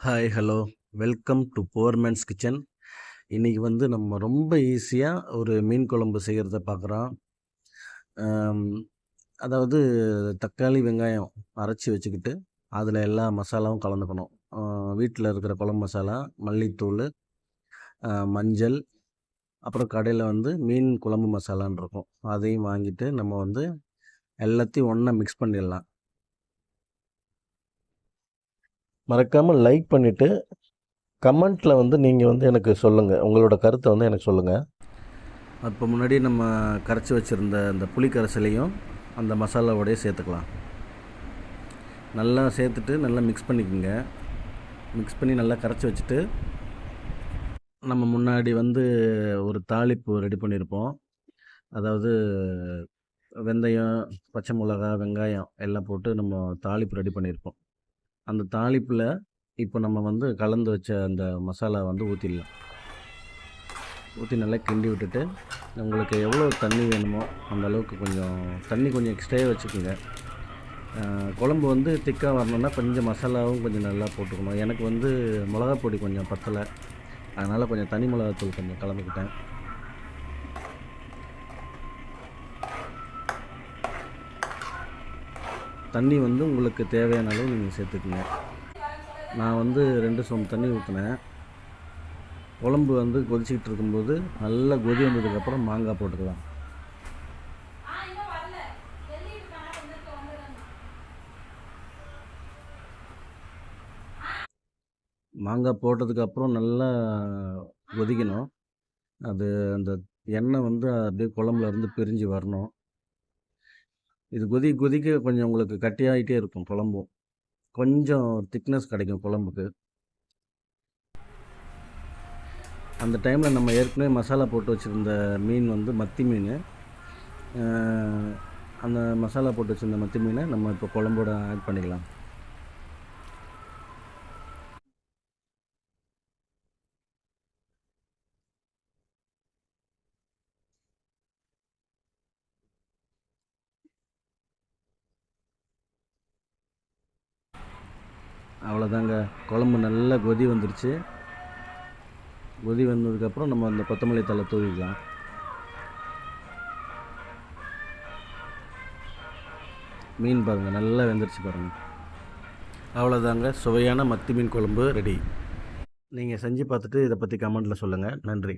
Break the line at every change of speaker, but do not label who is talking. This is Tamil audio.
Hi hello welcome to Foreman's kitchen இன்றைக்கி வந்து நம்ம ரொம்ப ஈஸியாக ஒரு மீன் குழம்பு செய்கிறத பார்க்குறோம் அதாவது தக்காளி வெங்காயம் அரைச்சி வச்சுக்கிட்டு அதில் எல்லா மசாலாவும் கலந்துக்கணும். வீட்டில் இருக்கிற குழம்பு மசாலா மல்லித்தூள் மஞ்சள் அப்புறம் கடையில் வந்து மீன் குழம்பு மசாலான் இருக்கும். அதையும் வாங்கிட்டு நம்ம வந்து எல்லாத்தையும் ஒன்றா மிக்ஸ் பண்ணிடலாம். மறக்காமல் லைக் பண்ணிவிட்டு கமெண்ட்டில் வந்து நீங்கள் வந்து எனக்கு சொல்லுங்கள் உங்களோட கருத்தை வந்து எனக்கு சொல்லுங்கள் இப்போ முன்னாடி நம்ம கரைச்சி வச்சுருந்த அந்த புளி கரைசலையும் அந்த மசாலாவோடய சேர்த்துக்கலாம். நல்லா சேர்த்துட்டு நல்லா மிக்ஸ் பண்ணிக்கோங்க. மிக்ஸ் பண்ணி நல்லா கரைச்சி வச்சுட்டு நம்ம முன்னாடி வந்து ஒரு தாளிப்பு ரெடி பண்ணியிருப்போம் அதாவது வெந்தயம் பச்சை மிளகா வெங்காயம் எல்லாம் போட்டு நம்ம தாளிப்பு ரெடி பண்ணியிருப்போம் அந்த தாளிப்பில் இப்போ நம்ம வந்து கலந்து வச்ச அந்த மசாலா வந்து ஊற்றிடலாம் ஊற்றி நல்லா கிண்டி விட்டுட்டு உங்களுக்கு எவ்வளோ தண்ணி வேணுமோ அந்த அளவுக்கு கொஞ்சம் தண்ணி கொஞ்சம் எக்ஸ்ட்ராவே வச்சுக்கோங்க. குழம்பு வந்து திக்காக வரணுன்னா கொஞ்சம் மசாலாவும் கொஞ்சம் நல்லா போட்டுக்கணும். எனக்கு வந்து மிளகா பொடி கொஞ்சம் பத்தலை. அதனால் கொஞ்சம் தனி மிளகாத்தூள் கொஞ்சம் கலந்துக்கிட்டேன். தண்ணி வந்து உங்களுக்கு தேவையான அளவு நீங்கள் சேர்த்துக்குங்க. நான் வந்து ரெண்டு சோம் தண்ணி ஊற்றினேன் குழம்பு வந்து கொதிச்சிக்கிட்டு இருக்கும்போது நல்லா கொதி வந்ததுக்கப்புறம் மாங்காய் போட்டுக்கலாம். மாங்காய் போட்டதுக்கப்புறம் நல்லா கொதிக்கணும். அது அந்த எண்ணெய் வந்து அப்படியே குழம்புல இருந்து பிரிஞ்சு வரணும். இது கொதி கொதிக்க கொஞ்சம் உங்களுக்கு கட்டியாகிட்டே இருக்கும் குழம்பும். கொஞ்சம் திக்னஸ் கிடைக்கும் குழம்புக்கு. அந்த டைமில் நம்ம ஏற்கனவே மசாலா போட்டு வச்சுருந்த மீன் வந்து மத்தி மீன். அந்த மசாலா போட்டு வச்சுருந்த மத்தி மீனை நம்ம இப்போ குழம்போட ஆட் பண்ணிக்கலாம். அவ்வளோதாங்க குழம்பு நல்லா கொதி வந்துருச்சு. கொதி வந்ததுக்கப்புறம் நம்ம அந்த கொத்தமல்லி தழை தூவிக்கலாம். மீன் பாருங்கள் நல்லா வெந்துருச்சு பாருங்கள் அவ்வளோதாங்க சுவையான மத்தி மீன் குழம்பு ரெடி. நீங்கள் செஞ்சு பார்த்துட்டு இதை பற்றி கமெண்ட்டில் சொல்லுங்கள் நன்றி.